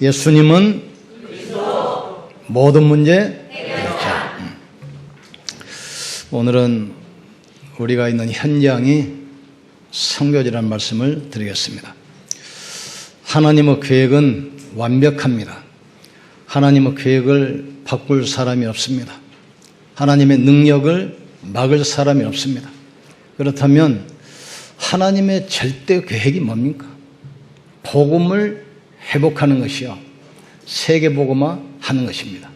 예수님은 모든 문제 해결자. 음. 오늘은 우리가 있는 현장이 성교지라는 말씀을 드리겠습니다. 하나님의 계획은 완벽합니다. 하나님의 계획을 바꿀 사람이 없습니다. 하나님의 능력을 막을 사람이 없습니다. 그렇다면 하나님의 절대 계획이 뭡니까? 복음을 회복하는 것이요. 세계복음화 하는 것입니다.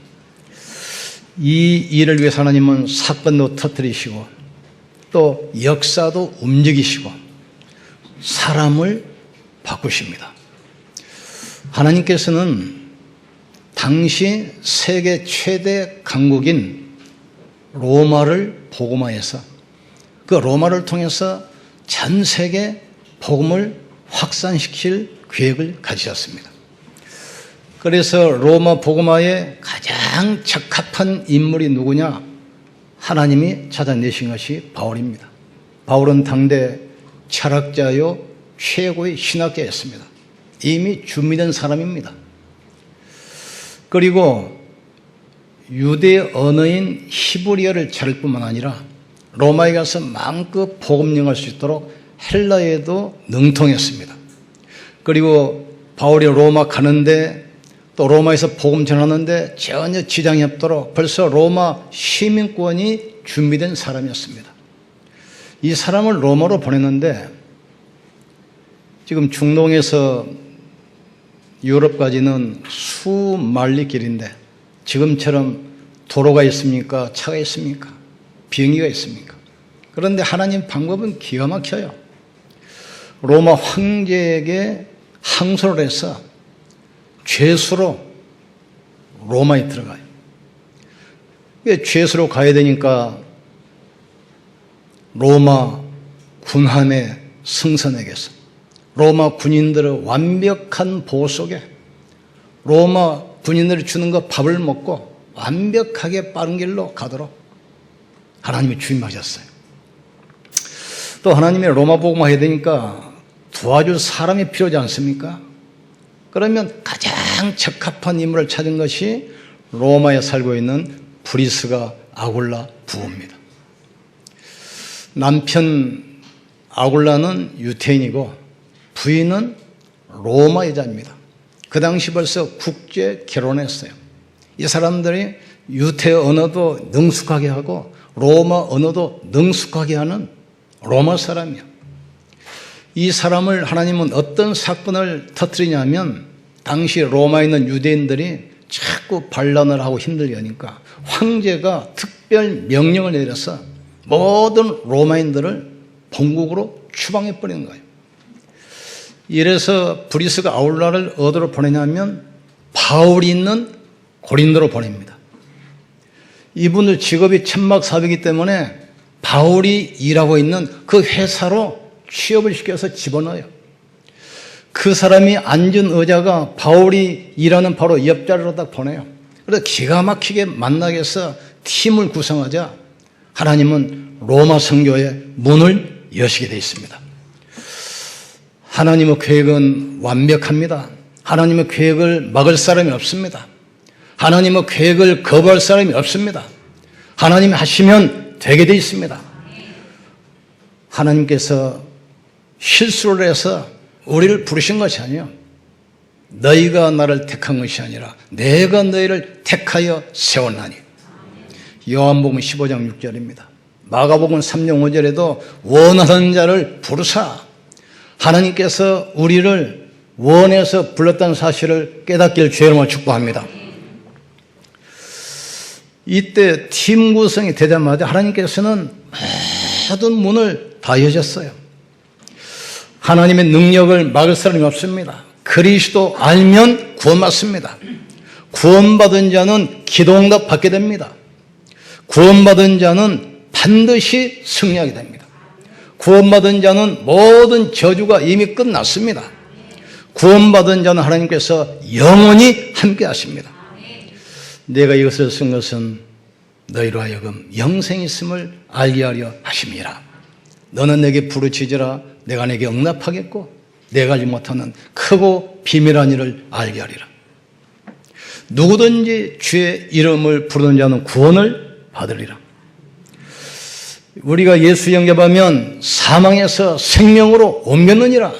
이 일을 위해서 하나님은 사건도 터뜨리시고 또 역사도 움직이시고 사람을 바꾸십니다. 하나님께서는 당시 세계 최대 강국인 로마를 복음화해서 그 로마를 통해서 전 세계 복음을 확산시킬 계획을 가지셨습니다. 그래서 로마 복음화에 가장 적합한 인물이 누구냐? 하나님이 찾아내신 것이 바울입니다. 바울은 당대 철학자요 최고의 신학자였습니다. 이미 준비된 사람입니다. 그리고 유대 언어인 히브리어를 잘할 뿐만 아니라 로마에 가서 마음껏 복음 영할 수 있도록 헬라에도 능통했습니다. 그리고 바울이 로마 가는데 또 로마에서 복음 전하는데 전혀 지장이 없도록 벌써 로마 시민권이 준비된 사람이었습니다. 이 사람을 로마로 보냈는데 지금 중동에서 유럽까지는 수만리 길인데 지금처럼 도로가 있습니까? 차가 있습니까? 비행기가 있습니까? 그런데 하나님 방법은 기가 막혀요. 로마 황제에게 항소를 해서 죄수로 로마에 들어가요. 죄수로 가야 되니까 로마 군함의 승선에게서 로마 군인들의 완벽한 보호 속에 로마 군인들이 주는 거 밥을 먹고 완벽하게 빠른 길로 가도록 하나님이 주임하셨어요. 또 하나님의 로마 복음화 해야 되니까 도와줄 사람이 필요하지 않습니까? 그러면 가장 적합한 인물을 찾은 것이 로마에 살고 있는 브리스가 아굴라 부호입니다. 남편 아굴라는 유태인이고 부인은 로마 여자입니다. 그 당시 벌써 국제 결혼했어요. 이 사람들이 유태 언어도 능숙하게 하고 로마 언어도 능숙하게 하는 로마 사람이야. 이 사람을 하나님은 어떤 사건을 터뜨리냐면 당시 로마에 있는 유대인들이 자꾸 반란을 하고 힘들게 하니까 황제가 특별 명령을 내려서 모든 로마인들을 본국으로 추방해 버리는 거예요. 이래서 브리스가 아울라를 어디로 보내냐면 바울이 있는 고린도로 보냅니다. 이분들 직업이 천막사비이기 때문에 바울이 일하고 있는 그 회사로 취업을 시켜서 집어넣어요. 그 사람이 앉은 의자가 바울이 일하는 바로 옆자리로 딱 보내요. 그래서 기가 막히게 만나게 해서 팀을 구성하자 하나님은 로마 성교의 문을 여시게 되어 있습니다. 하나님의 계획은 완벽합니다. 하나님의 계획을 막을 사람이 없습니다. 하나님의 계획을 거부할 사람이 없습니다. 하나님이 하시면 되게 되어 있습니다. 하나님께서 실수를 해서 우리를 부르신 것이 아니요. 너희가 나를 택한 것이 아니라 내가 너희를 택하여 세웠나니. 요한복음 15장 6절입니다. 마가복음 3장 5절에도 원하는 자를 부르사 하나님께서 우리를 원해서 불렀다는 사실을 깨닫기를 죄로만 축복합니다. 이때 팀 구성이 되자마자 하나님께서는 모든 문을 다 여셨어요. 하나님의 능력을 막을 사람이 없습니다. 그리스도 알면 구원받습니다. 구원받은 자는 기도응답 받게 됩니다. 구원받은 자는 반드시 승리하게 됩니다. 구원받은 자는 모든 저주가 이미 끝났습니다. 구원받은 자는 하나님께서 영원히 함께 하십니다. 내가 이것을 쓴 것은 너희로 하여금 영생이 있음을 알게 하려 하심이라. 너는 내게 부르짖으라 내가 내게 응답하겠고 내가 알지 못하는 크고 비밀한 일을 알게 하리라. 누구든지 주의 이름을 부르는 자는 구원을 받으리라. 우리가 예수 영접하면 사망에서 생명으로 옮겼느니라.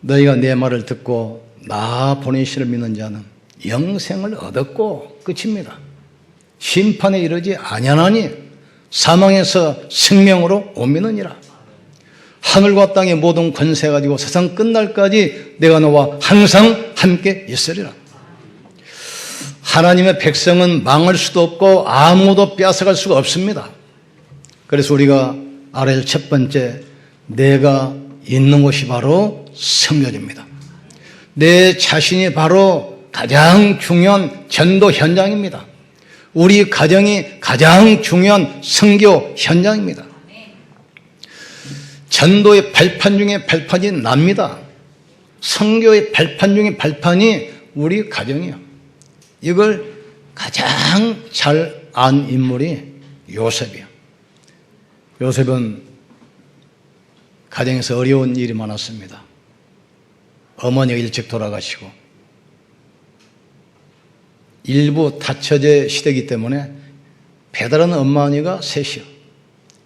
너희가 내 말을 듣고 나 보내시를 믿는 자는 영생을 얻었고 끝입니다. 심판에 이르지 아니하나니 사망에서 생명으로 옮기느니라. 하늘과 땅의 모든 권세 가지고 세상 끝날까지 내가 너와 항상 함께 있으리라. 하나님의 백성은 망할 수도 없고 아무도 빼앗아갈 수가 없습니다. 그래서 우리가 할첫 번째, 내가 있는 곳이 바로 성전입니다. 내 자신이 바로 가장 중요한 전도 현장입니다. 우리 가정이 가장 중요한 성교 현장입니다. 전도의 발판 중에 발판이 납니다. 성교의 발판 중에 발판이 우리 가정이요. 이걸 가장 잘 안 인물이 요셉이요. 요셉은 가정에서 어려운 일이 많았습니다. 어머니가 일찍 돌아가시고 일부 다처제 시대이기 때문에 배달하는 엄마니가 셋이요.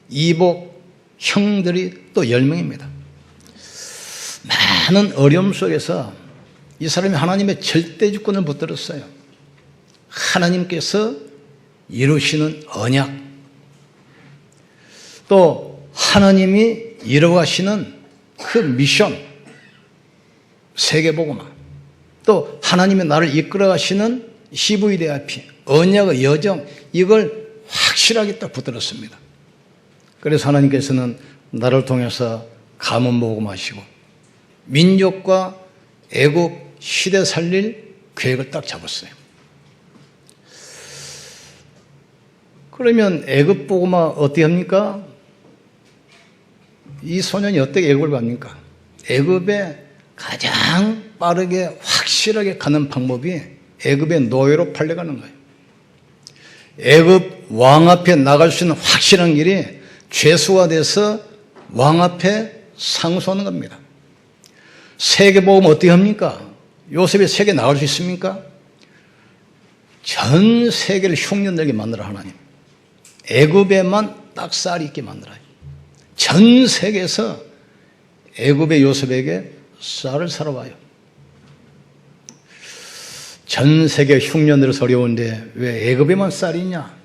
이복 형들이 또 10명입니다. 많은 어려움 속에서 이 사람이 하나님의 절대 주권을 붙들었어요. 하나님께서 이루시는 언약, 또 하나님이 이루어가시는 그 미션, 세계복음화, 또 하나님의 나를 이끌어가시는 CVDIP, 언약의 여정, 이걸 확실하게 딱 붙들었습니다. 그래서 하나님께서는 나를 통해서 가문 복음하시고 민족과 애국 시대 살릴 계획을 딱 잡았어요. 그러면 애굽 복음화 어떻게 합니까? 이 소년이 어떻게 애굽을 갑니까? 애굽에 가장 빠르게 확실하게 가는 방법이 애굽의 노예로 팔려가는 거예요. 애굽 왕 앞에 나갈 수 있는 확실한 길이 죄수화돼서 왕 앞에 상소하는 겁니다. 세계 복음 어떻게 합니까? 요셉이 세계 나갈 수 있습니까? 전 세계를 흉년되게 만들어 하나님. 애굽에만 딱살이 있게 만들어요. 전 세계에서 애굽의 요셉에게 쌀을 사러 와요. 전 세계 흉년들에서 어려운데 왜 애굽에만 쌀이 있냐?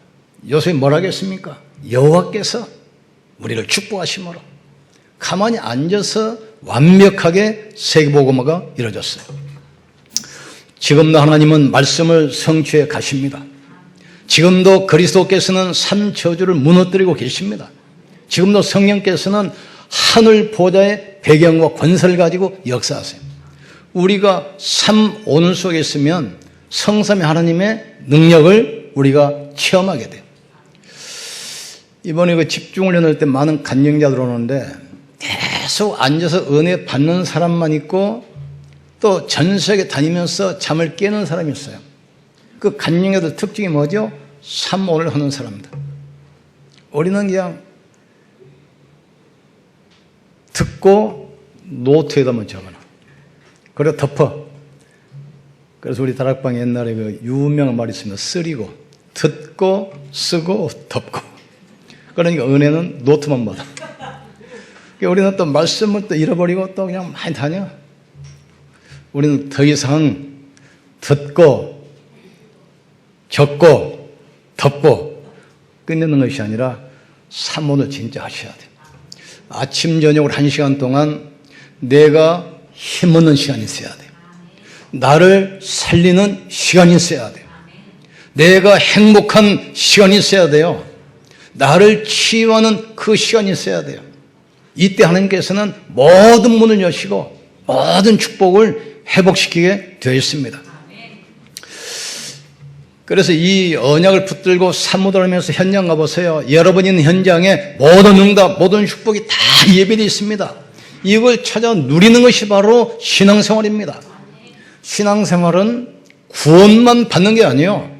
요셉이 뭘 하겠습니까? 여호와께서 우리를 축복하심으로 가만히 앉아서 완벽하게 세계복음화가 이루어졌어요. 지금도 하나님은 말씀을 성취해 가십니다. 지금도 그리스도께서는 삼저주를 무너뜨리고 계십니다. 지금도 성령께서는 하늘 보좌의 배경과 권세를 가지고 역사하세요. 우리가 삼 오늘 속에 있으면 성삼의 하나님의 능력을 우리가 체험하게 돼요. 이번에 그 집중훈련할 때 많은 간영자들 오는데 계속 앉아서 은혜 받는 사람만 있고 또 전 세계 다니면서 잠을 깨는 사람이 있어요. 그 간영자들 특징이 뭐죠? 삼오를 하는 사람들. 우리는 그냥 듣고 노트에다만 적어놔. 그래 덮어. 그래서 우리 다락방 옛날에 그 유명한 말이 있습니다. 쓰리고, 듣고, 쓰고, 덮고. 그러니까 은혜는 노트만 받아. 그러니까 우리는 또 말씀을 또 잃어버리고 또 그냥 많이 다녀. 우리는 더 이상 듣고, 적고, 덮고, 끝내는 것이 아니라 사모를 진짜 하셔야 돼. 아침, 저녁으로 한 시간 동안 내가 힘없는 시간이 있어야 돼. 나를 살리는 시간이 있어야 돼요. 내가 행복한 시간이 있어야 돼요. 나를 치유하는 그 시간이 있어야 돼요. 이때 하나님께서는 모든 문을 여시고 모든 축복을 회복시키게 되어 있습니다. 그래서 이 언약을 붙들고 사무들하면서 현장 가보세요. 여러분 있는 현장에 모든 응답, 모든 축복이 다 예배되어 있습니다. 이걸 찾아 누리는 것이 바로 신앙생활입니다. 신앙생활은 구원만 받는 게 아니에요.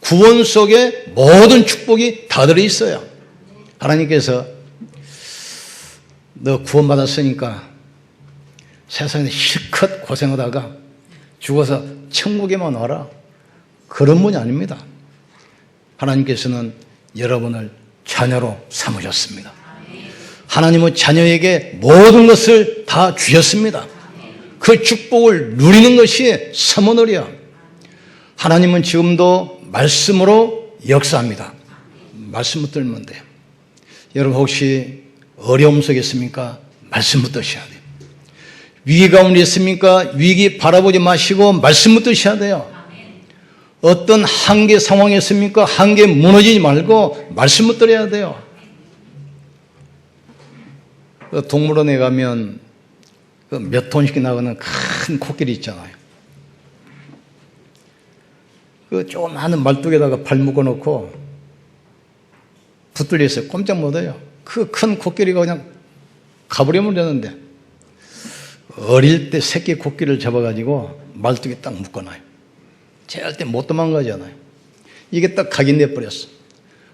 구원 속에 모든 축복이 다 들어 있어요. 하나님께서 너 구원받았으니까 세상에 실컷 고생하다가 죽어서 천국에만 와라. 그런 분이 아닙니다. 하나님께서는 여러분을 자녀로 삼으셨습니다. 하나님은 자녀에게 모든 것을 다 주셨습니다. 그 축복을 누리는 것이 사모놀이야. 하나님은 지금도 말씀으로 역사합니다. 말씀 붙들면 돼요. 여러분 혹시 어려움 속에 있습니까? 말씀 붙드셔야 돼요. 위기 가운데 있습니까? 위기 바라보지 마시고 말씀 붙드셔야 돼요. 어떤 한계 상황에 있습니까? 한계 무너지지 말고 말씀 붙들어야 돼요. 그 동물원에 가면 그몇 톤씩 나가는 큰 코끼리 있잖아요. 그 조그마한 말뚝에다가 발 묶어놓고 붙들려 있어요. 꼼짝 못해요. 그 큰 코끼리가 그냥 가버리면 되는데 어릴 때 새끼 코끼리를 잡아가지고 말뚝에 딱 묶어놔요. 절대 못 도망가잖아요. 이게 딱 각인돼 버렸어.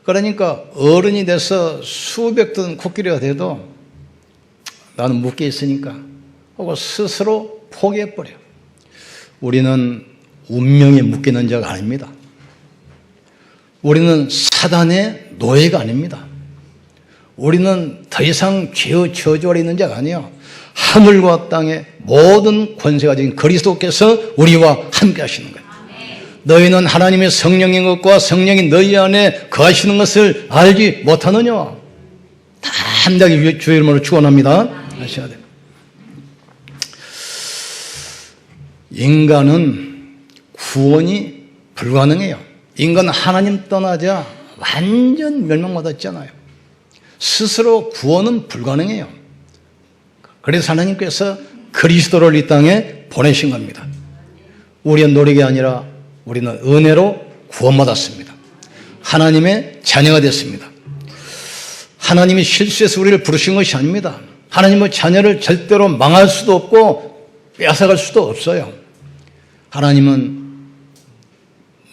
그러니까 어른이 돼서 수백 ton 코끼리가 돼도 나는 묶여 있으니까 하고 스스로 포기해 버려. 우리는 운명에 묶이는 자가 아닙니다. 우리는 사단의 노예가 아닙니다. 우리는 더 이상 죄의 저주 아래 있는 자가 아니요. 하늘과 땅의 모든 권세가 지닌 그리스도께서 우리와 함께 하시는 거예요. 너희는 하나님의 성령인 것과 성령이 너희 안에 거하시는 것을 알지 못하느냐? 담대하게 주의 이름으로 축원합니다. 하셔야 돼요. 인간은 구원이 불가능해요. 인간은 하나님 떠나자 완전 멸망받았잖아요. 스스로 구원은 불가능해요. 그래서 하나님께서 그리스도를 이 땅에 보내신 겁니다. 우리의 노력이 아니라 우리는 은혜로 구원받았습니다. 하나님의 자녀가 됐습니다. 하나님이 실수해서 우리를 부르신 것이 아닙니다. 하나님의 자녀를 절대로 망할 수도 없고 빼앗아갈 수도 없어요. 하나님은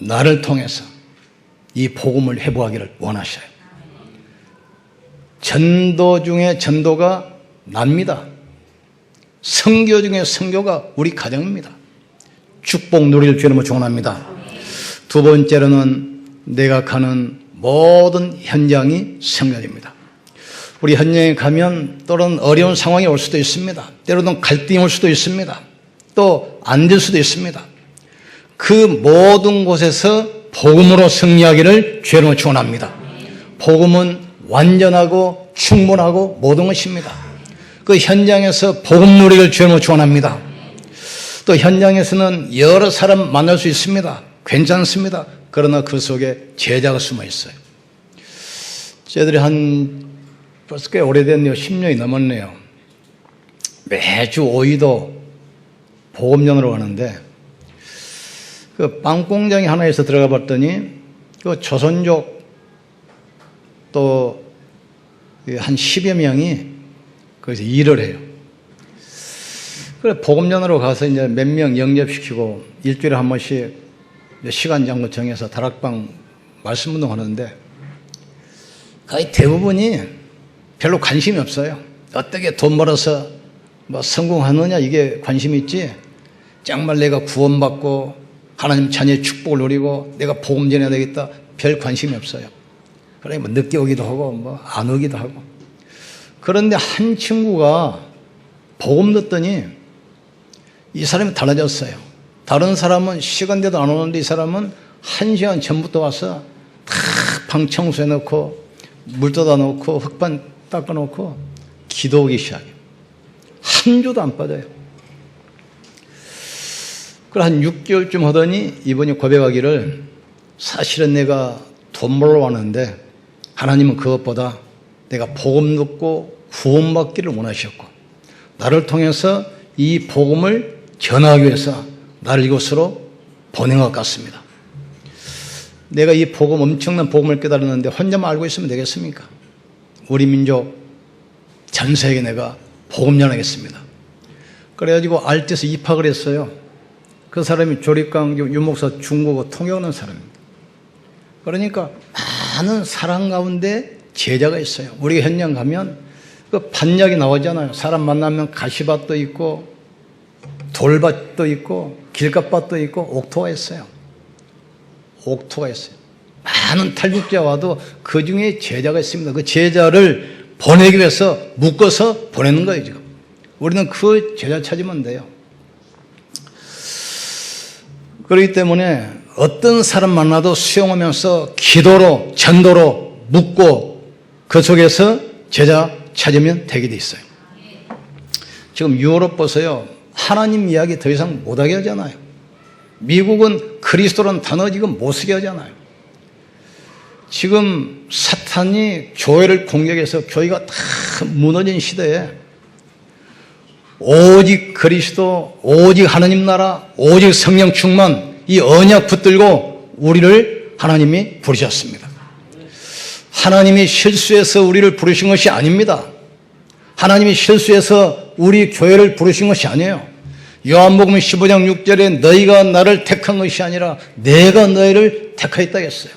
나를 통해서 이 복음을 회복하기를 원하셔요. 전도 중에 전도가 납니다. 성교 중에 성교가 우리 가정입니다. 축복 누릴 주님을 축원합니다. 두 번째로는 내가 가는 모든 현장이 성전입니다. 우리 현장에 가면 또는 어려운 상황이 올 수도 있습니다. 때로는 갈등이 올 수도 있습니다. 또 안 될 수도 있습니다. 그 모든 곳에서 복음으로 승리하기를 죄로 축원합니다. 복음은 완전하고 충분하고 모든 것입니다. 그 현장에서 복음 누리를 죄로 축원합니다. 또 현장에서는 여러 사람 만날 수 있습니다. 괜찮습니다. 그러나 그 속에 제자가 숨어 있어요. 저희들이 한 벌써 꽤 오래됐네요. 10년이 넘었네요. 매주 오이도 보험전으로 가는데 그 빵 공장이 하나에서 들어가 봤더니 그 조선족 또 한 10여 명이 거기서 일을 해요. 그래 보험전으로 가서 이제 몇 명 영접시키고 일주일에 한 번씩 시간 장구 정해서 다락방 말씀 운동 하는데 거의 대부분이 별로 관심이 없어요. 어떻게 돈 벌어서 뭐 성공하느냐 이게 관심이 있지. 정말 내가 구원받고 하나님 자녀의 축복을 누리고 내가 복음 전해야 되겠다 별 관심이 없어요. 그래 뭐 늦게 오기도 하고 뭐 안 오기도 하고. 그런데 한 친구가 복음 듣더니 이 사람이 달라졌어요. 다른 사람은 시간대도 안 오는데 이 사람은 한 시간 전부터 와서 다방 청소해 놓고 물 떠다 놓고 흙반 닦아 놓고 기도하기 시작해요. 한 주도 안 빠져요. 그래 한 6개월쯤 하더니 이번이 고백하기를 사실은 내가 돈 벌러 왔는데 하나님은 그것보다 내가 복음 듣고 구원받기를 원하셨고 나를 통해서 이 복음을 전하기 위해서 나를 이곳으로 보낸 것 같습니다. 내가 이 복음 엄청난 복음을 깨달았는데 혼자만 알고 있으면 되겠습니까? 우리 민족 전 세계 내가 복음 전하겠습니다. 그래가지고 알뜰에서 입학을 했어요. 그 사람이 조립강 유목사 중국어 통역하는 사람입니다. 그러니까 많은 사람 가운데 제자가 있어요. 우리가 현장 가면 그 반약이 나오잖아요. 사람 만나면 가시밭도 있고 돌밭도 있고 길가밭도 있고 옥토가 있어요. 옥토가 있어요. 많은 탈북자 와도 그 중에 제자가 있습니다. 그 제자를 보내기 위해서 묶어서 보내는 거예요, 지금. 우리는 그 제자 찾으면 돼요. 그렇기 때문에 어떤 사람 만나도 수용하면서 기도로, 전도로 묶고 그 속에서 제자 찾으면 되게 돼 있어요. 지금 유럽 보세요. 하나님 이야기 더 이상 못하게 하잖아요. 미국은 그리스도란 단어 지금 못 쓰게 하잖아요. 지금 사탄이 교회를 공격해서 교회가 다 무너진 시대에 오직 그리스도, 오직 하나님 나라, 오직 성령 충만 이 언약 붙들고 우리를 하나님이 부르셨습니다. 하나님이 실수해서 우리를 부르신 것이 아닙니다. 하나님이 실수해서 우리 교회를 부르신 것이 아니에요. 요한복음 15장 6절에 너희가 나를 택한 것이 아니라 내가 너희를 택하였다 했어요.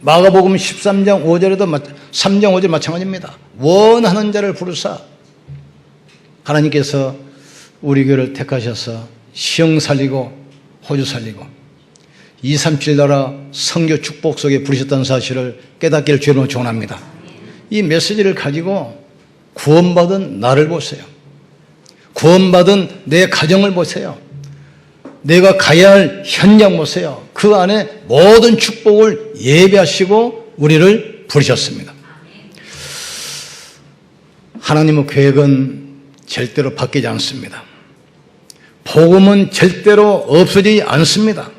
마가복음 13장 5절에도 3장 5절 마찬가지입니다. 원하는 자를 부르사 하나님께서 우리 교회를 택하셔서 시영 살리고 호주 살리고 237 나라 성교 축복 속에 부르셨다는 사실을 깨닫기를 주로 축원합니다. 이 메시지를 가지고 구원받은 나를 보세요. 구원받은 내 가정을 보세요. 내가 가야 할 현장 보세요. 그 안에 모든 축복을 예배하시고 우리를 부르셨습니다. 하나님의 계획은 절대로 바뀌지 않습니다. 복음은 절대로 없어지지 않습니다.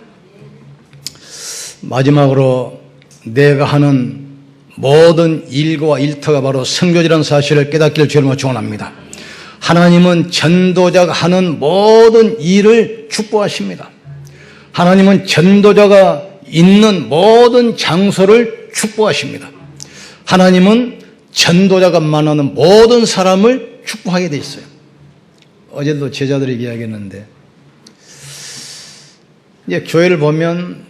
마지막으로 내가 하는 모든 일과 일터가 바로 성교지라는 사실을 깨닫기를 주님으로 축원합니다. 하나님은 전도자가 하는 모든 일을 축복하십니다. 하나님은 전도자가 있는 모든 장소를 축복하십니다. 하나님은 전도자가 만나는 모든 사람을 축복하게 돼 있어요. 어제도 제자들에게 이야기했는데, 이제 교회를 보면,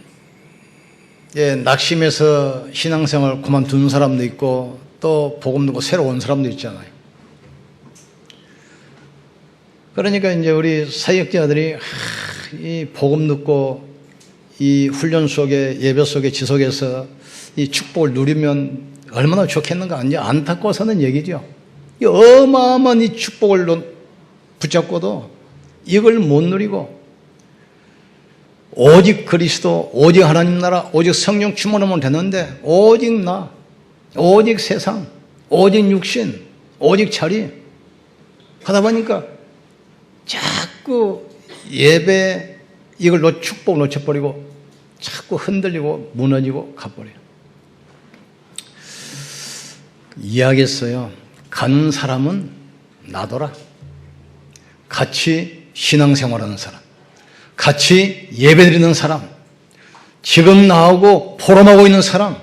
예, 낙심해서 신앙생활 그만둔 사람도 있고, 또 복음 듣고 새로 온 사람도 있잖아요. 그러니까 이제 우리 사역자들이 이 복음 듣고 이 훈련 속에 예배 속에 지속해서 이 축복을 누리면 얼마나 좋겠는가 이제 안타까워서는 얘기죠. 이 어마어마한 이 축복을 붙잡고도 이걸 못 누리고 오직 그리스도, 오직 하나님 나라, 오직 성령 충만하면 되는데 오직 나, 오직 세상, 오직 육신, 오직 자리 하다 보니까 자꾸 예배 이걸 놓, 축복 놓쳐버리고 자꾸 흔들리고 무너지고 가버려요. 이야기했어요. 가는 사람은 나더라. 같이 신앙생활하는 사람, 같이 예배드리는 사람, 지금 나오고 포럼하고 있는 사람,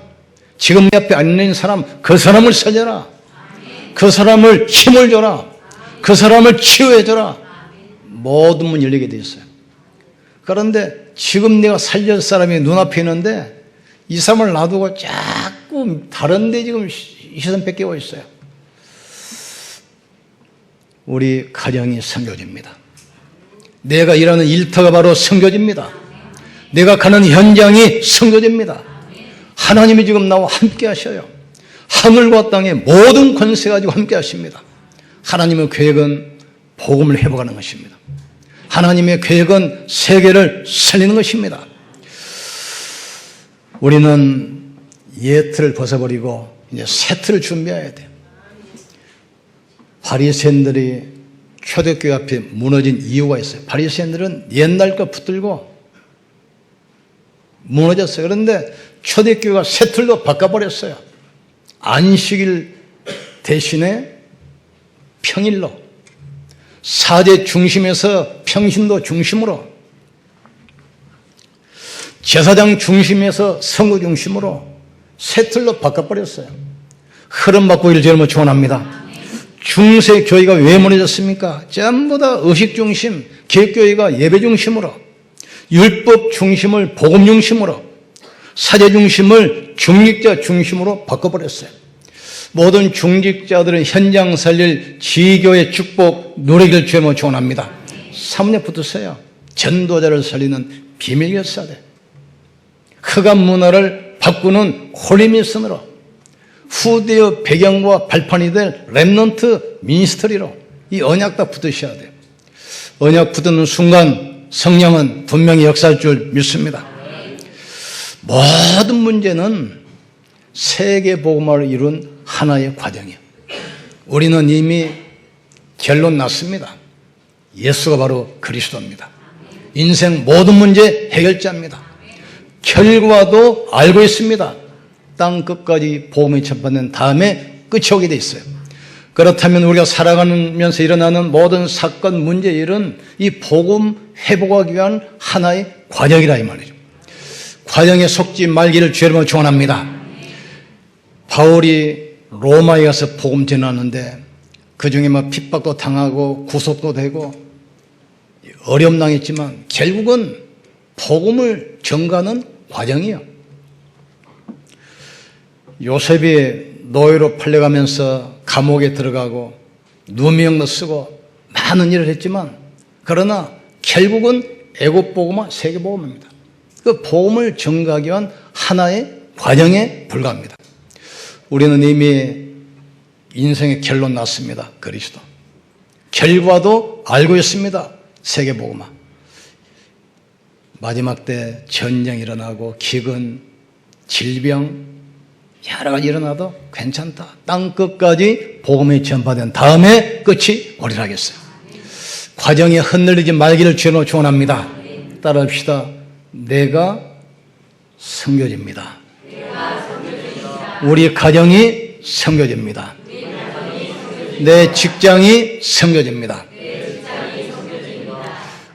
지금 내 앞에 앉는 사람, 그 사람을 살려라. 그 사람을 힘을 줘라. 그 사람을 치유해줘라. 모든 문 열리게 돼 있어요. 그런데 지금 내가 살릴 사람이 눈앞에 있는데 이 사람을 놔두고 자꾸 다른데 지금 시선 뺏기고 있어요. 우리 가정이 성교지입니다. 내가 일하는 일터가 바로 성교지입니다. 내가 가는 현장이 성교지입니다. 하나님이 지금 나와 함께 하셔요. 하늘과 땅의 모든 권세 가지고 함께 하십니다. 하나님의 계획은 복음을 회복하는 것입니다. 하나님의 계획은 세계를 살리는 것입니다. 우리는 옛 틀을 벗어버리고 이제 새 틀을 준비해야 돼. 바리새인들이 초대교회 앞에 무너진 이유가 있어요. 바리새인들은 옛날 거 붙들고 무너졌어요. 그런데 초대교회가 새 틀로 바꿔버렸어요. 안식일 대신에 평일로 사제 중심에서 평신도 중심으로 제사장 중심에서 선거 중심으로 새 틀로 바꿔버렸어요. 흐름 바꾸기를 저는 축원합니다. 중세 교회가 왜 무너졌습니까? 전부 다 의식 중심, 기획교회가 예배 중심으로, 율법 중심을 복음 중심으로, 사제 중심을 중직자 중심으로 바꿔버렸어요. 모든 중직자들은 현장 살릴 지교의 축복 누리길 주여 축원합니다. 사문에 붙으세요. 전도자를 살리는 비밀 열사대. 흑암 문화를 바꾸는 홀리미슨으로 후대의 배경과 발판이 될 랩넌트 미니스터리로 이 언약 다 붙으셔야 돼요. 언약 붙는 순간 성령은 분명히 역사할 줄 믿습니다. 모든 문제는 세계 복음화를 이룬 하나의 과정이에요. 우리는 이미 결론 났습니다. 예수가 바로 그리스도입니다. 인생 모든 문제 해결자입니다. 결과도 알고 있습니다. 땅 끝까지 복음이 전파된 다음에 끝이 오게 돼 있어요. 그렇다면 우리가 살아가면서 일어나는 모든 사건, 문제, 일은 이 복음 회복하기 위한 하나의 과정이라 이 말이죠. 과정에 속지 말기를 주여러분 축원합니다. 바울이 로마에 가서 복음 전하는데 그 중에 막 핍박도 당하고 구속도 되고 어려움 당했지만 결국은 복음을 전가하는 과정이에요. 요셉이 노예로 팔려가면서 감옥에 들어가고 누명도 쓰고 많은 일을 했지만 그러나 결국은 애국 복음화 세계 복음입니다. 그 복음을 전가하기 위한 하나의 과정에 불과합니다. 우리는 이미 인생의 결론 났습니다. 그리스도. 결과도 알고 있습니다. 세계 복음화. 마지막 때 전쟁 일어나고 기근, 질병 여러 가지 일어나도 괜찮다. 땅 끝까지 복음이 전파된 다음에 끝이 오리라겠어요. 과정에 흔들리지 말기를 주로 축원합니다. 따라합시다. 내가 성교집니다. 우리 가정이 성교집니다. 내 직장이 성교집니다.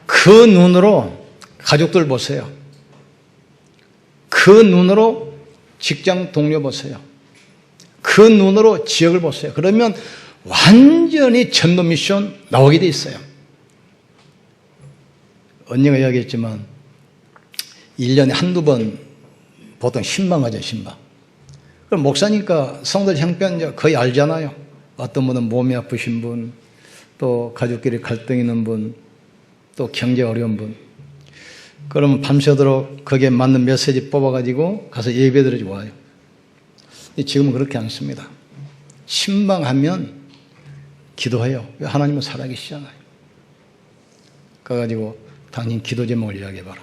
그 눈으로 가족들 보세요. 그 눈으로 직장 동료 보세요. 그 눈으로 지역을 보세요. 그러면 완전히 전도 미션 나오게 돼 있어요. 언니가 이야기했지만 1년에 한두 번 보통 신방하죠, 신방. 그럼 목사니까 성도 형편 거의 알잖아요. 어떤 분은 몸이 아프신 분, 또 가족끼리 갈등 있는 분, 또 경제 어려운 분. 그러면 밤새도록 거기에 맞는 메시지 뽑아가지고 가서 예배 드리고 와요. 지금은 그렇게 않습니다. 신방하면 기도해요. 하나님은 살아계시잖아요. 가가지고 당신 기도 제목을 이야기해봐라.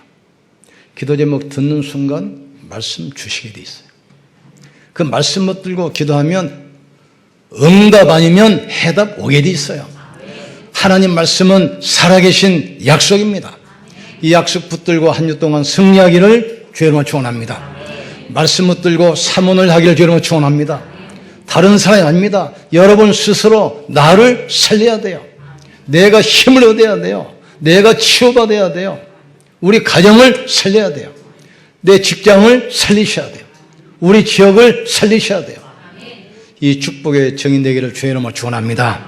기도 제목 듣는 순간 말씀 주시게 돼 있어요. 그 말씀 못 들고 기도하면 응답 아니면 해답 오게 돼 있어요. 하나님 말씀은 살아계신 약속입니다. 이 약속 붙들고 한 주 동안 승리하기를 주여러분 축원합니다. 말씀 붙들고 사문을 하기를 주여러분 축원합니다. 다른 사람이 아닙니다. 여러분 스스로 나를 살려야 돼요. 내가 힘을 얻어야 돼요. 내가 치유받아야 돼요. 우리 가정을 살려야 돼요. 내 직장을 살리셔야 돼요. 우리 지역을 살리셔야 돼요. 이 축복의 정인되기를 주의 이름으로 축원합니다.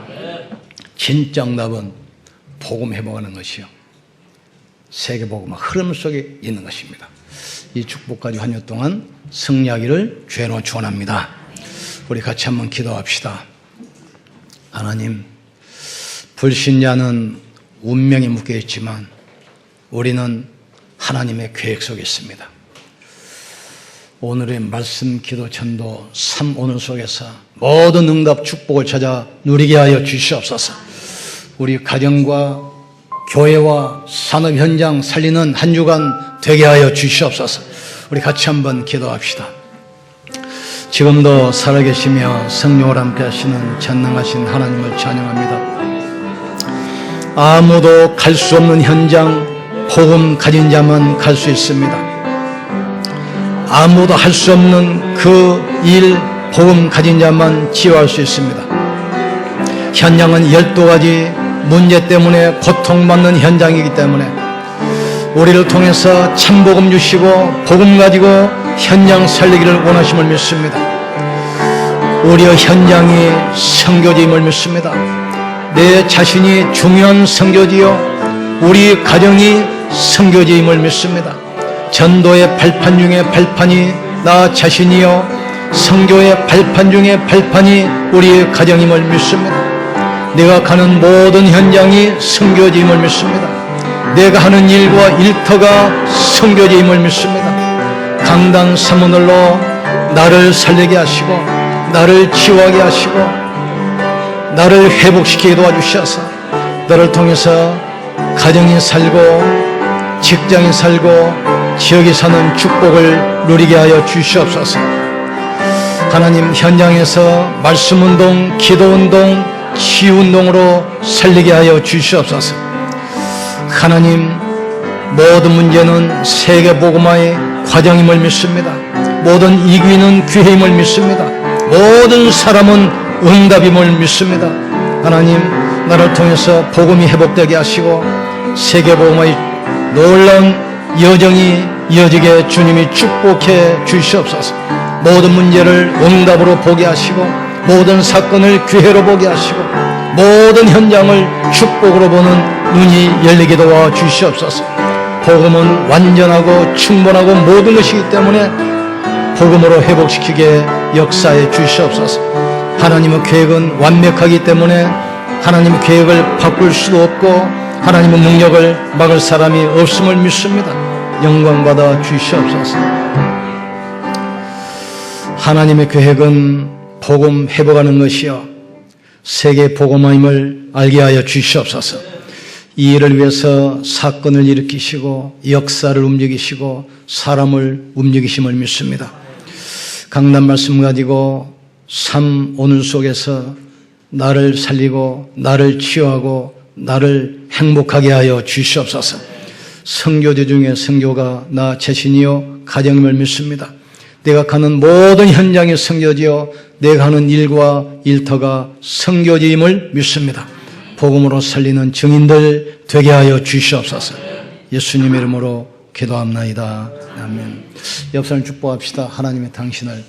진짜 응답은 복음 회복하는 것이요. 세계 복음 흐름 속에 있는 것입니다. 이 축복까지 한주 동안 승리하기를 이름으로 축원합니다. 우리 같이 한번 기도합시다. 하나님, 불신자는 운명에 묶여 있지만 우리는 하나님의 계획 속에 있습니다. 오늘의 말씀, 기도, 전도, 삶 오늘 속에서 모든 응답, 축복을 찾아 누리게 하여 주시옵소서. 우리 가정과 교회와 산업 현장 살리는 한 주간 되게 하여 주시옵소서. 우리 같이 한번 기도합시다. 지금도 살아계시며 성령을 함께 하시는 전능하신 하나님을 찬양합니다. 아무도 갈 수 없는 현장, 복음 가진 자만 갈 수 있습니다. 아무도 할 수 없는 그 일, 복음 가진 자만 치유할 수 있습니다. 현장은 열두 가지 문제 때문에 고통받는 현장이기 때문에 우리를 통해서 참복음 주시고 복음 가지고 현장 살리기를 원하심을 믿습니다. 우리의 현장이 성교지임을 믿습니다. 내 자신이 중요한 성교지요 우리 가정이 성교지임을 믿습니다. 전도의 발판 중에 발판이 나 자신이요 성교의 발판 중에 발판이 우리의 가정임을 믿습니다. 내가 가는 모든 현장이 성교지임을 믿습니다. 내가 하는 일과 일터가 성교제임을 믿습니다. 강단 사문을로 나를 살리게 하시고 나를 치유하게 하시고 나를 회복시키게 도와주셔서 너를 통해서 가정이 살고 직장이 살고 지역이 사는 축복을 누리게 하여 주시옵소서. 하나님 현장에서 말씀 운동, 기도 운동, 치유 운동으로 살리게 하여 주시옵소서. 하나님 모든 문제는 세계 복음화의 과정임을 믿습니다. 모든 이기는 기회임을 믿습니다. 모든 사람은 응답임을 믿습니다. 하나님 나를 통해서 복음이 회복되게 하시고 세계 복음화의 놀라운 여정이 이어지게 주님이 축복해 주시옵소서. 모든 문제를 응답으로 보게 하시고 모든 사건을 기회로 보게 하시고 모든 현장을 축복으로 보는 눈이 열리게 도와 주시옵소서. 복음은 완전하고 충분하고 모든 것이기 때문에 복음으로 회복시키게 역사해 주시옵소서. 하나님의 계획은 완벽하기 때문에 하나님의 계획을 바꿀 수도 없고 하나님의 능력을 막을 사람이 없음을 믿습니다. 영광 받아 주시옵소서. 하나님의 계획은 복음 회복하는 것이요 세계 복음화임을 알게 하여 주시옵소서. 이 일을 위해서 사건을 일으키시고 역사를 움직이시고 사람을 움직이심을 믿습니다. 강단 말씀 가지고 삶 오늘 속에서 나를 살리고 나를 치유하고 나를 행복하게 하여 주시옵소서. 성교제 중에 성교가 나 자신이요 가정임을 믿습니다. 내가 가는 모든 현장의 성교지요 내가 하는 일과 일터가 성교지임을 믿습니다. 복음으로 살리는 증인들 되게 하여 주시옵소서. 예수님 이름으로 기도합나이다. 아멘. 옆사람 축복합시다. 하나님의 당신을